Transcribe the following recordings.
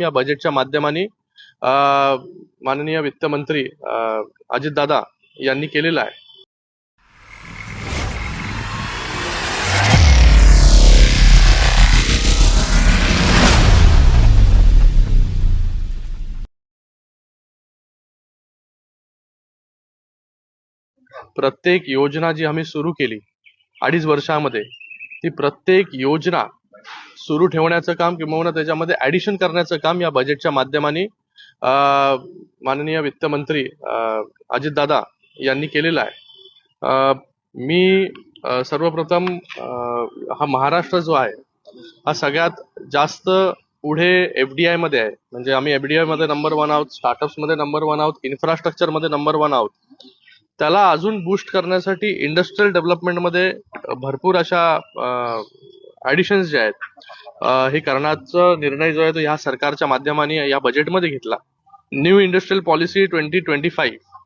या बजेटच्या माध्यमाने माननीय वित्तमंत्री अजितदादा यांनी केलेला आहे. प्रत्येक योजना जी आम्ही सुरू केली अडीच वर्षामध्ये ती प्रत्येक योजना सुरू ठेवण्याचं काम किंवा त्याच्यामध्ये ऍडिशन करण्याचं काम या बजेटच्या माध्यमाने अ, माननीय वित्तमंत्री अजितदादा यांनी केलेलं आहे. मी सर्वप्रथम हा महाराष्ट्र जो आहे हा सगळ्यात जास्त पुढे एफडीआयमध्ये आहे. म्हणजे आम्ही एफडीआयमध्ये नंबर वन आहोत स्टार्टअप्समध्ये नंबर वन आहोत इन्फ्रास्ट्रक्चरमध्ये नंबर वन आहोत. त्याला अजून बूस्ट करण्यासाठी इंडस्ट्रियल डेव्हलपमेंटमध्ये भरपूर अशा ऍडिशन्स जे आहेत हे करण्याचा निर्णय जो आहे तो ह्या सरकारच्या माध्यमाने या बजेटमध्ये घेतला. New industrial policy twenty twenty five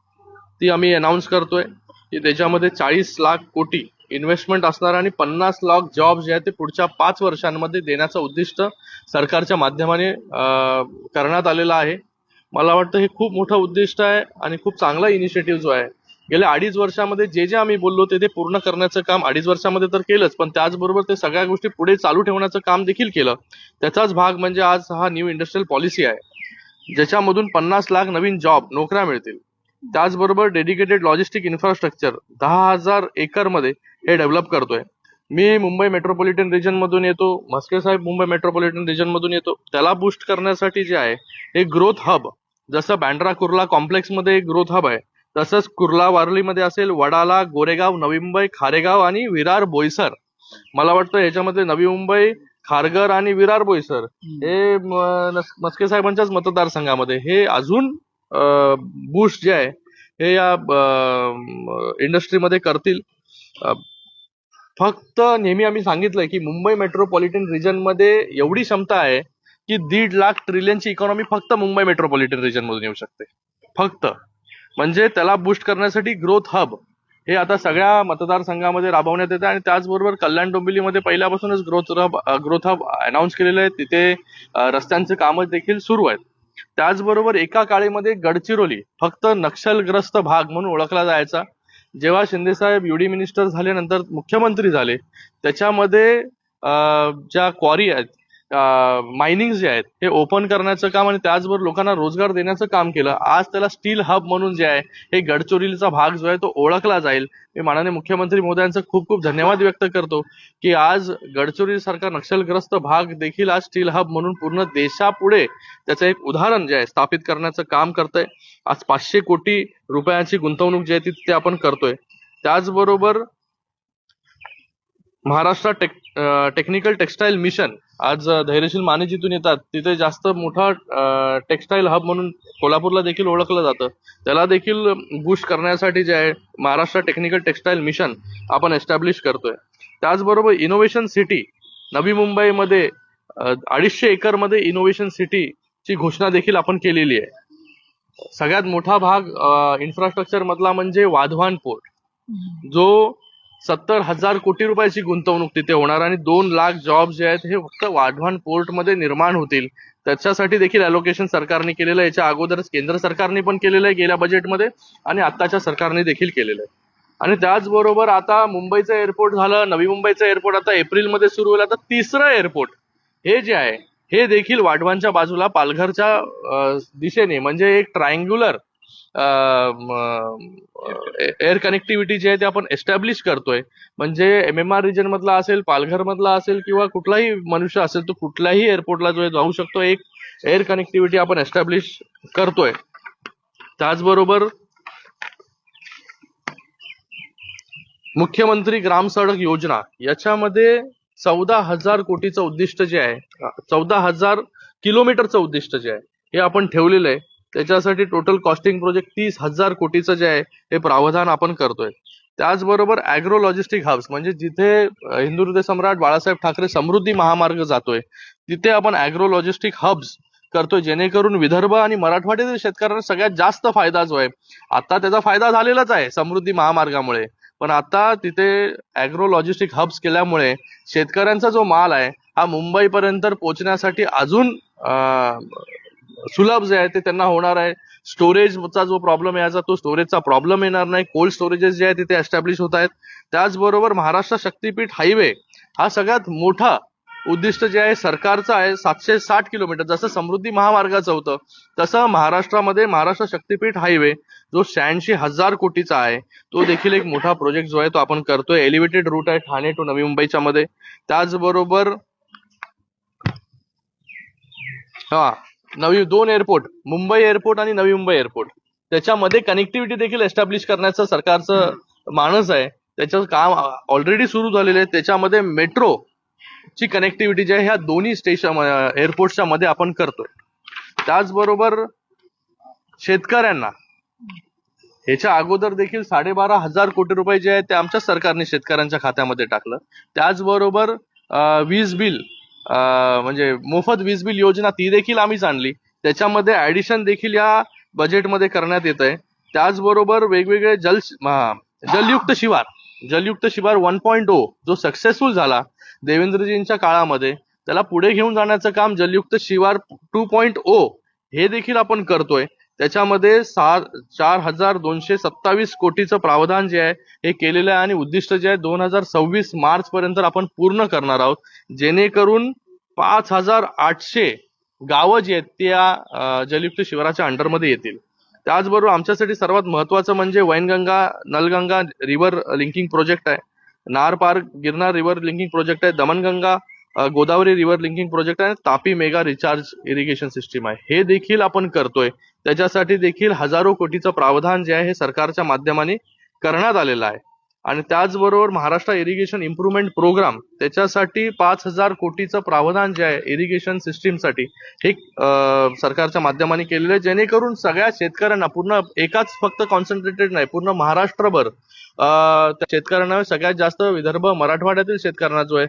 ती आम्ही अनाऊन्स करतोय की त्याच्यामध्ये चाळीस लाख कोटी इन्व्हेस्टमेंट असणार आणि पन्नास लाख जॉब जे आहेत ते पुढच्या पाच वर्षांमध्ये देण्याचं उद्दिष्ट सरकारच्या माध्यमाने करण्यात आलेलं आहे. मला वाटतं हे खूप मोठं उद्दिष्ट आहे आणि खूप चांगला इनिशिएटिव्ह जो आहे गेल्या अडीच वर्षामध्ये जे जे आम्ही बोललो ते ते पूर्ण करण्याचं काम अडीच वर्षामध्ये तर केलंच पण त्याचबरोबर ते सगळ्या गोष्टी पुढे चालू ठेवण्याचं काम देखील केलं. त्याचाच भाग म्हणजे आज हा न्यू इंडस्ट्रियल पॉलिसी आहे. ज्याच्यामधून पन्नास लाख नवीन जॉब नोकऱ्या मिळतील. त्याचबरोबर डेडिकेटेड लॉजिस्टिक इन्फ्रास्ट्रक्चर दहा हजार एकरमध्ये हे डेव्हलप करतोय. मी मुंबई मेट्रोपॉलिटन रिजन मधून येतो म्हस्के साहेब मुंबई मेट्रोपॉलिटन रिजन मधून येतो. त्याला बूस्ट करण्यासाठी जे आहे हे ग्रोथ हब जसं बँड्रा कुर्ला कॉम्प्लेक्समध्ये एक ग्रोथ हब आहे. तसंच कुर्ला वारलीमध्ये असेल वडाला गोरेगाव नवी मुंबई खारेगाव आणि विरार बोईसर. मला वाटतं याच्यामध्ये नवी मुंबई खारघर आणि विरार बोईसर हे मस्के साहेबांच्याच मतदारसंघामध्ये. हे अजून बूस्ट जे आहे हे या इंडस्ट्रीमध्ये करतील. फक्त नेहमी आम्ही सांगितलंय की मुंबई मेट्रोपॉलिटन रिजनमध्ये एवढी क्षमता आहे की दीड लाख ट्रिलियनची इकॉनॉमी फक्त मुंबई मेट्रोपॉलिटन रिजन मधून येऊ शकते. फक्त. म्हणजे त्याला बूस्ट करण्यासाठी ग्रोथ हब हे आता सगळ्या मतदारसंघामध्ये राबवण्यात येते आणि त्याचबरोबर कल्याण डोंबिवलीमध्ये पहिल्यापासूनच growth hub growth hub announce केलेले आहे. तिथे रस्त्यांचे कामं देखील सुरू आहेत. त्याचबरोबर एका काळीमध्ये गडचिरोली फक्त नक्षलग्रस्त भाग म्हणून ओळखला जायचा. जेव्हा शिंदेसाहेब युडी मिनिस्टर झाले नंतर मुख्यमंत्री झाले त्याच्यामध्ये ज्या क्वारी आहेत मायनिंग जे आहेत हे ओपन करण्याचं काम आणि त्याचबरोबर लोकांना रोजगार देण्याचं काम केलं. आज त्याला स्टील हब म्हणून जे आहे हे गडचिरोलीचा भाग जो आहे तो ओळखला जाईल. मी माननीय मुख्यमंत्री मोदयांचं खूप खूप धन्यवाद व्यक्त करतो की आज गडचिरोली सारखा नक्षलग्रस्त भाग देखील आज स्टील हब म्हणून पूर्ण देशापुढे त्याचं एक उदाहरण जे आहे स्थापित करण्याचं काम करतंय. आज पाचशे कोटी रुपयाची गुंतवणूक जी आहे ती ते आपण करतोय. त्याचबरोबर Maharashtra tech technical textile mission. आज धैर्यशील माने जिथून येतात. तिथे जास्त मोठा टेक्सटाईल हब म्हणून कोल्हापूरला देखील ओळखलं जातं. त्याला देखील बूस्ट करण्यासाठी जे आहे महाराष्ट्र टेक्निकल टेक्सटाईल मिशन आपण एस्टॅब्लिश करतोय. त्याचबरोबर इनोव्हेशन सिटी नवी मुंबईमध्ये अडीचशे एकरमध्ये इनोव्हेशन सिटीची घोषणा देखील आपण केलेली आहे. सगळ्यात मोठा भाग इन्फ्रास्ट्रक्चर मधला म्हणजे वाधवान पोर्ट जो सत्तर हजार कोटी रुपयाची गुंतवणूक तिथे होणार आणि दोन लाख जॉब जे आहेत हे फक्त वाढवण पोर्टमध्ये निर्माण होतील. त्याच्यासाठी देखील अलोकेशन सरकारने केलेलं आहे. याच्या अगोदरच केंद्र सरकारने पण केलेलं आहे गेल्या बजेटमध्ये आणि आत्ताच्या सरकारने देखील केलेलं आहे. आणि त्याचबरोबर आता मुंबईचं एअरपोर्ट झालं नवी मुंबईचं एअरपोर्ट आता एप्रिलमध्ये सुरू होईल. आता तिसरं एअरपोर्ट हे जे आहे हे देखील वाढवांच्या बाजूला पालघरच्या दिशेने म्हणजे एक ट्रायंग्युलर एअर कनेक्टिव्हिटी जी आहे ते आपण एस्टॅब्लिश करतोय. म्हणजे एम एम आर रिजन मधला असेल पालघर मधला असेल किंवा कुठलाही मनुष्य असेल तो कुठल्याही एअरपोर्टला जो आहे जाऊ शकतो. एक एअर कनेक्टिव्हिटी आपण एस्टॅब्लिश करतोय. त्याचबरोबर मुख्यमंत्री ग्राम सडक योजना. याच्यामध्ये चौदा हजार कोटीचं उद्दिष्ट जे आहे चौदा हजार किलोमीटरचं उद्दिष्ट जे आहे हे आपण ठेवलेलं आहे. त्याच्यासाठी टोटल कॉस्टिंग प्रोजेक्ट तीस हजार कोटीचं जे आहे हे प्रावधान आपण करतोय. त्याचबरोबर अॅग्रो लॉजिस्टिक हब्स म्हणजे जिथे हिंदू हृदय सम्राट बाळासाहेब ठाकरे समृद्धी महामार्ग जातोय तिथे आपण अॅग्रो लॉजिस्टिक हब्स करतोय जेणेकरून विदर्भ आणि मराठवाड्यातील शेतकऱ्यांना सगळ्यात जास्त फायदा जो आहे आता त्याचा फायदा झालेलाच आहे समृद्धी महामार्गामुळे. पण आता तिथे अॅग्रो लॉजिस्टिक हब्स केल्यामुळे शेतकऱ्यांचा जो माल आहे हा मुंबईपर्यंत पोहोचण्यासाठी अजून सुलभ जे आहे ते त्यांना होणार आहे. स्टोरेजचा जो प्रॉब्लेम यायचा तो स्टोरेजचा प्रॉब्लेम येणार नाही. कोल्ड स्टोरेजेस जे आहे तिथे एस्टॅब्लिश होत आहेत. त्याचबरोबर महाराष्ट्र शक्तीपीठ हायवे हा सगळ्यात मोठा उद्दिष्ट जे आहे सरकारचं आहे सातशे साठ किलोमीटर. जसं समृद्धी महामार्गाचं होतं तसं महाराष्ट्रामध्ये महाराष्ट्र शक्तीपीठ हायवे जो शहाऐंशी हजार कोटीचा आहे तो देखील एक मोठा प्रोजेक्ट जो आहे तो आपण करतोय. एलिव्हेटेड रूट आहे ठाणे टू नवी मुंबईच्या मध्ये. त्याचबरोबर हा नवी दोन एअरपोर्ट मुंबई एअरपोर्ट आणि नवी मुंबई एअरपोर्ट त्याच्यामध्ये कनेक्टिव्हिटी देखील एस्टॅब्लिश करण्याचं सरकारचं मानस आहे. त्याचं काम ऑलरेडी सुरू झालेलं आहे. त्याच्यामध्ये मेट्रो ची कनेक्टिव्हिटी जी आहे ह्या दोन्ही स्टेशन एअरपोर्टच्या मध्ये आपण करतोय. त्याचबरोबर शेतकऱ्यांना ह्याच्या अगोदर देखील साडेबारा हजार कोटी रुपये जे आहे ते आमच्या सरकारने शेतकऱ्यांच्या खात्यामध्ये टाकलं. त्याचबरोबर वीज बिल म्हणजे मोफत वीज बिल योजना ती देखील आम्हीच आणली. त्याच्यामध्ये ॲडिशन देखील या बजेटमध्ये करण्यात येत आहे त्याचबरोबर वेगवेगळे जल जलयुक्त शिवार. जलयुक्त शिवार वन पॉईंट ओ जो सक्सेसफुल झाला देवेंद्रजींच्या काळामध्ये त्याला पुढे घेऊन जाण्याचं काम जलयुक्त शिवार टू पॉईंट ओ हे देखील आपण करतोय. त्याच्यामध्ये सहा चार हजार दोनशे सत्तावीस कोटीचं प्रावधान जे आहे हे केलेलं आहे आणि उद्दिष्ट जे आहे दोन हजार सव्वीस मार्च पर्यंत आपण पूर्ण करणार आहोत. जेणेकरून पाच हजार आठशे गावं जी आहेत त्या अं, जलयुक्त शिवाराच्या अंडरमध्ये येतील. त्याचबरोबर आमच्यासाठी सर्वात महत्वाचं म्हणजे Wainganga Nalganga river linking project आहे. Nar Par Girnar river linking project आहे. Damanganga Godavari river linking project आहे. Tapi mega recharge irrigation system आहे. हे देखील आपण करतोय. त्याच्यासाठी देखील हजारो कोटीचं प्रावधान जे आहे हे सरकारच्या माध्यमाने करण्यात आलेलं आहे. आणि त्याचबरोबर महाराष्ट्र इरिगेशन इम्प्रुव्हमेंट प्रोग्राम त्याच्यासाठी पाच हजार कोटीचं प्रावधान जे आहे इरिगेशन सिस्टीमसाठी हे सरकारच्या माध्यमाने केलेलं आहे. जेणेकरून सगळ्या शेतकऱ्यांना पूर्ण एकाच फक्त कॉन्सन्ट्रेटेड नाही पूर्ण महाराष्ट्रभर त्या शेतकऱ्यांना सगळ्यात जास्त विदर्भ मराठवाड्यातील शेतकऱ्यांना जो आहे